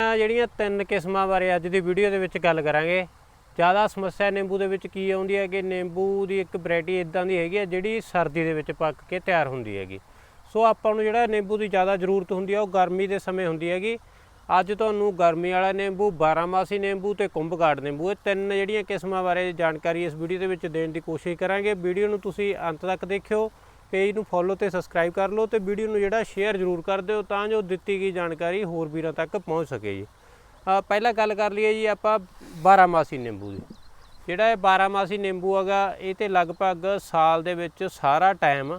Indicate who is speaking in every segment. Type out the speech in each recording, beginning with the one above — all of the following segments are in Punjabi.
Speaker 1: ਜਿਹੜੀਆਂ ਤਿੰਨ ਕਿਸਮਾਂ ਬਾਰੇ ਅੱਜ ਦੀ ਵੀਡੀਓ ਦੇ ਵਿੱਚ ਗੱਲ ਕਰਾਂਗੇ। ਜ਼ਿਆਦਾ ਸਮੱਸਿਆ ਨਿੰਬੂ ਦੇ ਵਿੱਚ ਕੀ ਆਉਂਦੀ ਹੈ ਕਿ ਨਿੰਬੂ ਦੀ ਇੱਕ ਵੈਰਾਈਟੀ ਇਦਾਂ ਦੀ ਹੈਗੀ ਹੈ ਜਿਹੜੀ ਸਰਦੀ ਦੇ ਵਿੱਚ ਪੱਕ ਕੇ ਤਿਆਰ ਹੁੰਦੀ ਹੈਗੀ। ਸੋ ਆਪਾਂ ਨੂੰ ਜਿਹੜਾ ਨਿੰਬੂ ਦੀ ਜ਼ਿਆਦਾ ਜ਼ਰੂਰਤ ਹੁੰਦੀ ਹੈ ਉਹ ਗਰਮੀ ਦੇ ਸਮੇਂ ਹੁੰਦੀ ਹੈਗੀ। ਅੱਜ ਤੁਹਾਨੂੰ ਗਰਮੀ ਵਾਲਾ ਨਿੰਬੂ 12 ਮਾਸੀ ਨਿੰਬੂ ਤੇ ਕੁੰਭਕਾਟ ਨਿੰਬੂ, ਇਹ ਤਿੰਨ ਜਿਹੜੀਆਂ ਕਿਸਮਾਂ ਬਾਰੇ ਜਾਣਕਾਰੀ ਇਸ ਵੀਡੀਓ ਦੇ ਵਿੱਚ ਦੇਣ ਦੀ ਕੋਸ਼ਿਸ਼ ਕਰਾਂਗੇ। ਵੀਡੀਓ ਨੂੰ ਤੁਸੀਂ ਅੰਤ ਤੱਕ ਦੇਖਿਓ। ਪੇਜ ਨੂੰ ਫੋਲੋ ਤੇ ਸਬਸਕ੍ਰਾਈਬ ਕਰ ਲਓ ਤੇ ਵੀਡੀਓ ਨੂੰ ਜਿਹੜਾ ਸ਼ੇਅਰ ਜ਼ਰੂਰ ਕਰ ਦਿਓ ਤਾਂ ਜੋ ਦਿੱਤੀ ਗਈ ਜਾਣਕਾਰੀ ਹੋਰ ਵੀਰਾਂ ਤੱਕ ਪਹੁੰਚ ਸਕੇ ਜੀ। ਪਹਿਲਾਂ ਗੱਲ ਕਰ ਲਈਏ ਜੀ ਆਪਾਂ 12 ਮਾਸੀ ਨਿੰਬੂ ਦੀ। ਜਿਹੜਾ ਇਹ 12 ਮਾਸੀ ਨਿੰਬੂ ਹੈਗਾ, ਇਹ ਤੇ ਲਗਭਗ ਸਾਲ ਦੇ ਵਿੱਚ ਸਾਰਾ ਟਾਈਮ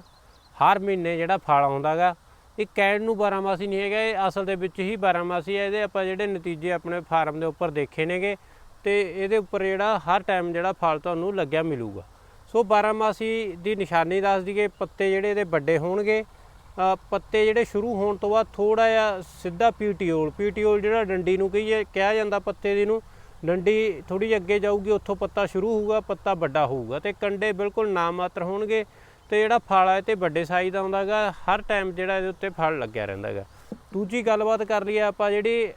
Speaker 1: ਹਰ ਮਹੀਨੇ ਜਿਹੜਾ ਫਲ ਆਉਂਦਾਗਾ ਇਹ ਕਹਿਣ ਨੂੰ 12 ਮਾਸੀ ਨਹੀਂ ਹੈਗਾ, ਇਹ ਅਸਲ ਦੇ ਵਿੱਚ ਹੀ 12 ਮਾਸੀ ਹੈ, ਇਹਦੇ ਆਪਾਂ ਜਿਹੜੇ ਨਤੀਜੇ ਆਪਣੇ ਫਾਰਮ ਦੇ ਉੱਪਰ ਦੇਖੇ ਨੇਗੇ ਤੇ ਇਹਦੇ ਉੱਪਰ ਜਿਹੜਾ ਹਰ ਟਾਈਮ ਜਿਹੜਾ ਫਲ ਤੁਹਾਨੂੰ ਲੱਗਿਆ ਮਿਲੂਗਾ। ਸੋ 12 ਮਾਸੀ ਦੀ ਨਿਸ਼ਾਨੀ ਦੱਸ ਦਈਏ, ਪੱਤੇ ਜਿਹੜੇ ਇਹਦੇ ਵੱਡੇ ਹੋਣਗੇ। ਪੱਤੇ ਜਿਹੜੇ ਸ਼ੁਰੂ ਹੋਣ ਤੋਂ ਬਾਅਦ ਥੋੜਾ ਜਿਹਾ ਸਿੱਧਾ ਪੀਟੀਓਲ ਪੀਟੀਓਲ ਜਿਹੜਾ ਡੰਡੀ ਨੂੰ ਕਹੀਏ, ਕਿਹਾ ਜਾਂਦਾ ਪੱਤੇ ਦੀ ਨੂੰ। ਡੰਡੀ ਥੋੜੀ ਜਿਹੀ ਅੱਗੇ ਜਾਊਗੀ, ਉੱਥੋਂ ਪੱਤਾ ਸ਼ੁਰੂ ਹੋਊਗਾ, ਪੱਤਾ ਵੱਡਾ ਹੋਊਗਾ ਤੇ ਕੰਡੇ ਬਿਲਕੁਲ ਨਾ ਮਾਤਰ ਹੋਣਗੇ ਤੇ ਜਿਹੜਾ ਫਲ ਹੈ ਤੇ ਵੱਡੇ ਸਾਈਜ਼ ਦਾ ਆਉਂਦਾਗਾ ਹਰ ਟਾਈਮ ਜਿਹੜਾ ਇਹਦੇ ਉੱਤੇ ਫਲ ਲੱਗਿਆ ਰਹਿੰਦਾਗਾ ਦੂਜੀ ਗੱਲਬਾਤ ਕਰ ਲਈਏ ਆਪਾਂ ਜਿਹੜੀ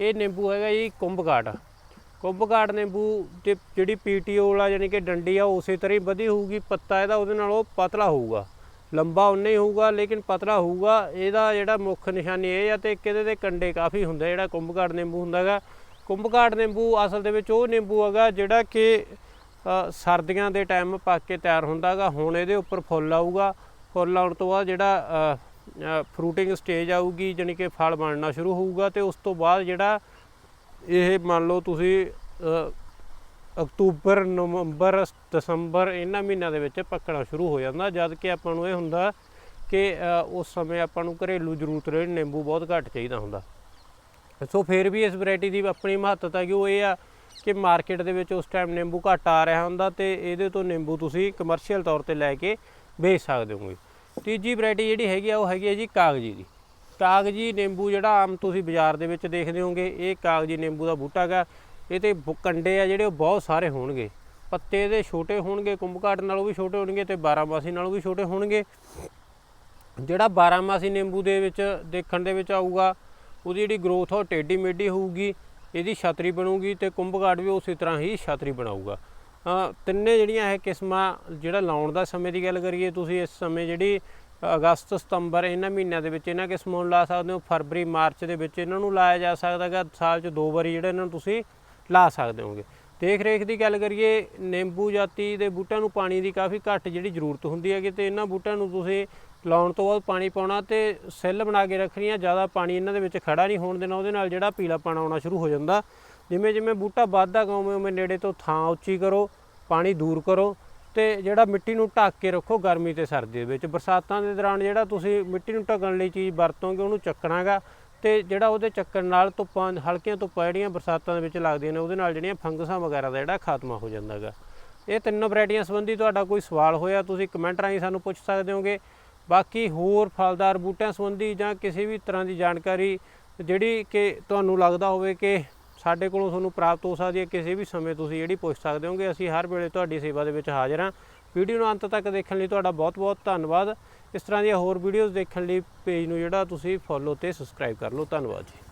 Speaker 1: ਇਹ ਨਿੰਬੂ ਹੈਗਾ ਜੀ ਕੁੰਭਕਾਟ ਕੁੰਭਕਾਟ ਨਿੰਬੂ ਤੇ ਜਿਹੜੀ ਪੀਟੀਓਲ ਵਾਲਾ ਯਾਨੀ ਕਿ ਡੰਡੀ ਆ ਉਸੇ ਤਰ੍ਹਾਂ ਹੀ ਵਧੀ ਹੋਊਗੀ, ਪੱਤਾ ਇਹਦਾ ਉਹਦੇ ਨਾਲੋਂ ਪਤਲਾ ਹੋਊਗਾ। ਲੰਬਾ ਉਨਾ ਹੀ ਹੋਊਗਾ, ਲੇਕਿਨ ਪਤਲਾ ਹੋਊਗਾ। ਇਹਦਾ ਜਿਹੜਾ ਮੁੱਖ ਨਿਸ਼ਾਨੀ ਇਹ ਆ ਤੇ ਇੱਕ ਇਹਦੇ ਦੇ ਕੰਡੇ ਕਾਫੀ ਹੁੰਦੇ ਜਿਹੜਾ ਕੁੰਭਕਾਟ ਨਿੰਬੂ ਹੁੰਦਾਗਾ ਕੁੰਭਕਾਟ ਨਿੰਬੂ ਅਸਲ ਦੇ ਵਿੱਚ ਉਹ ਨਿੰਬੂ ਹੈਗਾ ਜਿਹੜਾ ਕਿ ਸਰਦੀਆਂ ਦੇ ਟਾਈਮ ਪੱਕ ਕੇ ਤਿਆਰ ਹੁੰਦਾਗਾ ਹੁਣ ਇਹਦੇ ਉੱਪਰ ਫੁੱਲ ਆਊਗਾ। ਫੁੱਲ ਆਉਣ ਤੋਂ ਬਾਅਦ ਜਿਹੜਾ ਫਰੂਟਿੰਗ ਸਟੇਜ ਆਊਗੀ ਯਾਨੀ ਕਿ ਫਲ ਬਣਨਾ ਸ਼ੁਰੂ ਹੋਊਗਾ ਤੇ ਉਸ ਤੋਂ ਬਾਅਦ ਜਿਹੜਾ ਇਹ ਮੰਨ ਲਓ ਤੁਸੀਂ ਅਕਤੂਬਰ, ਨਵੰਬਰ, ਦਸੰਬਰ ਇਹਨਾਂ ਮਹੀਨਿਆਂ ਦੇ ਵਿੱਚ ਪੱਕਣਾ ਸ਼ੁਰੂ ਹੋ ਜਾਂਦਾ, ਜਦ ਕਿ ਆਪਾਂ ਨੂੰ ਇਹ ਹੁੰਦਾ ਕਿ ਉਸ ਸਮੇਂ ਆਪਾਂ ਨੂੰ ਘਰੇਲੂ ਜ਼ਰੂਰਤ ਰਹੇ ਨਿੰਬੂ ਬਹੁਤ ਘੱਟ ਚਾਹੀਦਾ ਹੁੰਦਾ। ਸੋ ਫਿਰ ਵੀ ਇਸ ਵੈਰਾਈਟੀ ਦੀ ਆਪਣੀ ਮਹੱਤਤਾ ਕਿ ਉਹ ਇਹ ਆ ਕਿ ਮਾਰਕੀਟ ਦੇ ਵਿੱਚ ਉਸ ਟਾਈਮ ਨਿੰਬੂ ਘੱਟ ਆ ਰਿਹਾ ਹੁੰਦਾ ਤੇ ਇਹਦੇ ਤੋਂ ਨਿੰਬੂ ਤੁਸੀਂ ਕਮਰਸ਼ੀਅਲ ਤੌਰ ਤੇ ਲੈ ਕੇ ਵੇਚ ਸਕਦੇ ਹੋਗੇ ਤੀਜੀ ਵੈਰਾਈਟੀ ਜਿਹੜੀ ਹੈਗੀ ਆ, ਉਹ ਹੈਗੀ ਆ ਜੀ ਕਾਗਜੀ ਦੀ। ਕਾਗਜੀ ਨਿੰਬੂ ਜਿਹੜਾ ਆਮ ਤੁਸੀਂ ਬਾਜ਼ਾਰ ਦੇ ਵਿੱਚ ਦੇਖਦੇ ਹੋਗੇ ਇਹ ਕਾਗਜੀ ਨਿੰਬੂ ਦਾ ਬੂਟਾ ਹੈਗਾ। ਇਹਦੇ ਬ- ਕੰਡੇ ਆ ਜਿਹੜੇ ਉਹ ਬਹੁਤ ਸਾਰੇ ਹੋਣਗੇ। ਪੱਤੇ ਇਹਦੇ ਛੋਟੇ ਹੋਣਗੇ ਕੁੰਭਕਾਟ ਨਾਲੋਂ ਵੀ ਛੋਟੇ ਹੋਣਗੇ ਤੇ 12 ਮਾਸੀ ਨਾਲੋਂ ਵੀ ਛੋਟੇ ਹੋਣਗੇ। ਜਿਹੜਾ 12 ਮਾਸੀ ਨਿੰਬੂ ਦੇ ਵਿੱਚ ਦੇਖਣ ਦੇ ਵਿੱਚ ਆਊਗਾ, ਉਹਦੀ ਜਿਹੜੀ ਗਰੋਥ ਉਹ ਟੇਢੀ ਮੇਢੀ ਹੋਊਗੀ, ਇਹਦੀ ਛਤਰੀ ਬਣੂਗੀ ਤੇ ਕੁੰਭਕਾਟ ਵੀ ਉਸੇ ਤਰ੍ਹਾਂ ਹੀ ਛਤਰੀ ਬਣਾਊਗਾ। ਤਿੰਨੇ ਜਿਹੜੀਆਂ ਇਹ ਕਿਸਮਾਂ ਜਿਹੜਾ ਲਾਉਣ ਦਾ ਸਮੇਂ ਦੀ ਗੱਲ ਕਰੀਏ, ਤੁਸੀਂ ਇਸ ਸਮੇਂ ਜਿਹੜੀ ਅਗਸਤ, ਸਤੰਬਰ ਇਹਨਾਂ ਮਹੀਨਿਆਂ ਦੇ ਵਿੱਚ ਇਹਨਾਂ ਕਿਸਮਾਂ ਨੂੰ ਲਾ ਸਕਦੇ ਹੋ? ਫਰਵਰੀ, ਮਾਰਚ ਦੇ ਵਿੱਚ ਇਹਨਾਂ ਨੂੰ ਲਾਇਆ ਜਾ ਸਕਦਾ ਹੈਗਾ। ਸਾਲ 'ਚ ਦੋ ਵਾਰੀ ਜਿਹੜਾ ਇਹਨਾਂ ਨੂੰ ਤੁਸੀਂ ਲਾ ਸਕਦੇ ਹੋਗੇ। ਦੇਖ ਰੇਖ ਦੀ ਗੱਲ ਕਰੀਏ, ਨਿੰਬੂ ਜਾਤੀ ਦੇ ਬੂਟਿਆਂ ਨੂੰ ਪਾਣੀ ਦੀ ਕਾਫੀ ਘੱਟ ਜਿਹੜੀ ਜ਼ਰੂਰਤ ਹੁੰਦੀ ਹੈਗੀ ਤੇ ਇਹਨਾਂ ਬੂਟਿਆਂ ਨੂੰ ਤੁਸੀਂ ਲਾਉਣ ਤੋਂ ਬਾਅਦ ਪਾਣੀ ਪਾਉਣਾ ਤੇ ਸੈੱਲ ਬਣਾ ਕੇ ਰੱਖਣੀਆਂ, ਜ਼ਿਆਦਾ ਪਾਣੀ ਇਹਨਾਂ ਦੇ ਵਿੱਚ ਖੜਾ ਨਹੀਂ ਹੋਣ ਦੇਣਾ, ਉਹਦੇ ਨਾਲ ਜਿਹੜਾ ਪੀਲਾਪਣ ਆਉਣਾ ਸ਼ੁਰੂ ਹੋ ਜਾਂਦਾ। ਜਿਵੇਂ ਜਿਵੇਂ ਬੂਟਾ ਵੱਧਦਾ ਗਾ ਉਵੇਂ ਨੇੜੇ ਤੋਂ ਥਾਂ ਉੱਚੀ ਕਰੋ, ਪਾਣੀ ਦੂਰ ਕਰੋ। ਤੇ ਜਿਹੜਾ ਮਿੱਟੀ ਨੂੰ ਢੱਕ ਕੇ ਰੱਖੋ ਗਰਮੀ ਤੇ ਸਰਦੀ ਦੇ ਵਿੱਚ। ਬਰਸਾਤਾਂ ਦੇ ਦੌਰਾਨ ਜਿਹੜਾ ਤੁਸੀਂ ਮਿੱਟੀ ਨੂੰ ਢੱਕਣ ਲਈ ਚੀਜ਼ ਵਰਤੋਗੇ, ਉਹਨੂੰ ਚੱਕਣਾਗਾ ਤੇ ਜਿਹੜਾ ਉਹਦੇ ਚੱਕਣ ਨਾਲ ਧੁੱਪਾਂ, ਹਲਕੀਆਂ ਧੁੱਪਾਂ ਜਿਹੜੀਆਂ ਬਰਸਾਤਾਂ ਦੇ ਵਿੱਚ ਲੱਗਦੀਆਂ ਨੇ, ਉਹਦੇ ਨਾਲ ਜਿਹੜੀਆਂ ਫੰਗਸਾਂ ਵਗੈਰਾ ਦਾ ਜਿਹੜਾ ਖਾਤਮਾ ਹੋ ਜਾਂਦਾਗਾ। ਇਹ ਤਿੰਨ ਵੈਰਾਈਟੀਆਂ ਸੰਬੰਧੀ ਤੁਹਾਡਾ ਕੋਈ ਸਵਾਲ ਹੋਇਆ ਤੁਸੀਂ ਕਮੈਂਟ ਰਾਹੀਂ ਸਾਨੂੰ ਪੁੱਛ ਸਕਦੇ ਹੋਗੇ। ਬਾਕੀ ਹੋਰ ਫਲਦਾਰ ਬੂਟਿਆਂ ਸੰਬੰਧੀ ਜਾਂ ਕਿਸੇ ਵੀ ਤਰ੍ਹਾਂ ਦੀ ਜਾਣਕਾਰੀ ਜਿਹੜੀ ਕਿ ਤੁਹਾਨੂੰ ਲੱਗਦਾ ਹੋਵੇ ਕਿ ਸਾਡੇ ਕੋਲੋਂ ਤੁਹਾਨੂੰ ਪ੍ਰਾਪਤ ਹੋ ਸਕਦੀ ਹੈ ਕਿਸੇ ਵੀ ਸਮੇਂ ਤੁਸੀਂ ਜਿਹੜੀ ਪੁੱਛ ਸਕਦੇ ਹੋਗੇ। ਅਸੀਂ ਹਰ ਵੇਲੇ ਤੁਹਾਡੀ ਸੇਵਾ ਦੇ ਵਿੱਚ ਹਾਜ਼ਰ ਹਾਂ। ਵੀਡੀਓ ਨੂੰ ਅੰਤ ਤੱਕ ਦੇਖਣ ਲਈ ਤੁਹਾਡਾ ਬਹੁਤ-ਬਹੁਤ ਧੰਨਵਾਦ। ਇਸ ਤਰ੍ਹਾਂ ਦੀਆਂ ਹੋਰ ਵੀਡੀਓਜ਼ ਦੇਖਣ ਲਈ ਪੇਜ ਨੂੰ ਜਿਹੜਾ ਤੁਸੀਂ ਫੋਲੋ ਤੇ ਸਬਸਕ੍ਰਾਈਬ ਕਰ ਲਓ। ਧੰਨਵਾਦ ਜੀ।